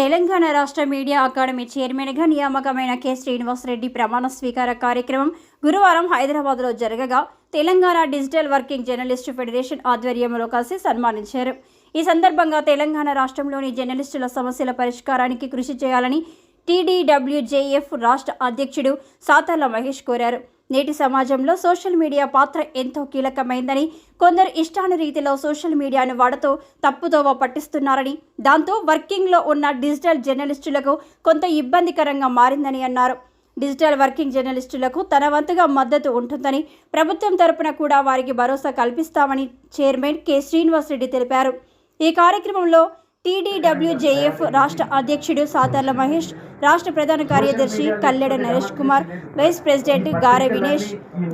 తెలంగాణ రాష్ట్ర media academy చైర్మన్గా నియామకమైన K. Srinivasa Reddy ప్రమాణ స్వీకార కార్యక్రమం గురువారం హైదరాబాద్లో జరగగా Telangana digital working journalist federation ఆధ్వర్యంలో కలిసి సన్మానించారు. ఈ సందర్భంగా తెలంగాణ రాష్ట్రంలోని జర్నలిస్టుల సమస్యల పరిష్కారానికి కృషి చేయాలని టీడీడబ్ల్యూజేఎఫ్ రాష్ట్ర అధ్యక్షుడు సాతర్ల మహేష్ కోరారు. నేటి సమాజంలో సోషల్ మీడియా పాత్ర ఎంతో కీలకమైందని కొందరు ఇష్టానురీతిలో సోషల్ మీడియాను వాడుతూ తప్పుదోవ పట్టిస్తున్నారని దాంతో వర్కింగ్లో ఉన్న డిజిటల్ జర్నలిస్టులకు కొంత ఇబ్బందికరంగా మారిందని అన్నారు. డిజిటల్ వర్కింగ్ జర్నలిస్టులకు తన వంతుగా మద్దతు ఉంటుందని ప్రభుత్వం తరపున కూడా వారికి భరోసా కల్పిస్తామని చైర్మన్ కె. శ్రీనివాసరెడ్డి తెలిపారు. ఈ కార్యక్రమంలో టీడీడబ్ల్యూజేఎఫ్ రాష్ట్ర అధ్యక్షుడు సాతర్ల మహేష్ రాష్ట్ర ప్రధాన కార్యదర్శి Kalleda Naresh Kumar vice president Gare Vinesh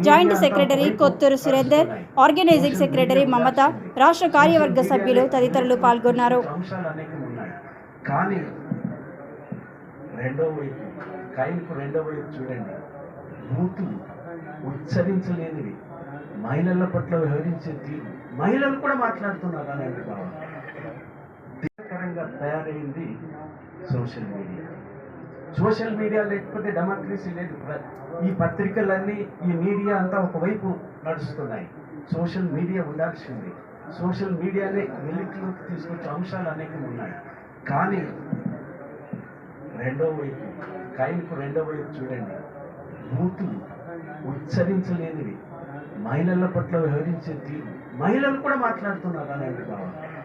joint secretary Kothur Surender organizing secretary Mamata రాష్ట్ర కార్యవర్గ సభ్యులు తదితరులు పాల్గొన్నారు. ఉచ్చరించలేనివి. మహిళల పట్ల వ్యవహరించే తీరు. మహిళలు కూడా మాట్లాడుతున్నారు అనేది తయారైంది సోషల్ మీడియా. సోషల్ మీడియా లేకపోతే డెమోక్రసీ లేదు. ఈ పత్రికలన్నీ ఈ మీడియా అంతా ఒకవైపు నడుస్తున్నాయి. సోషల్ మీడియా ఉండాల్సింది సోషల్ మీడియానే వెలుగులోకి తీసుకొచ్చే అంశాలు అనేకం ఉన్నాయి. కానీ రెండో వైపు కాయిన్కు రెండో వైపు చూడండి. బూతులు ఉచ్చరించలేనివి. మహిళల పట్ల వ్యవహరించే తీరు. మహిళలు కూడా మాట్లాడుతున్నారు అనేది అంటున్నారు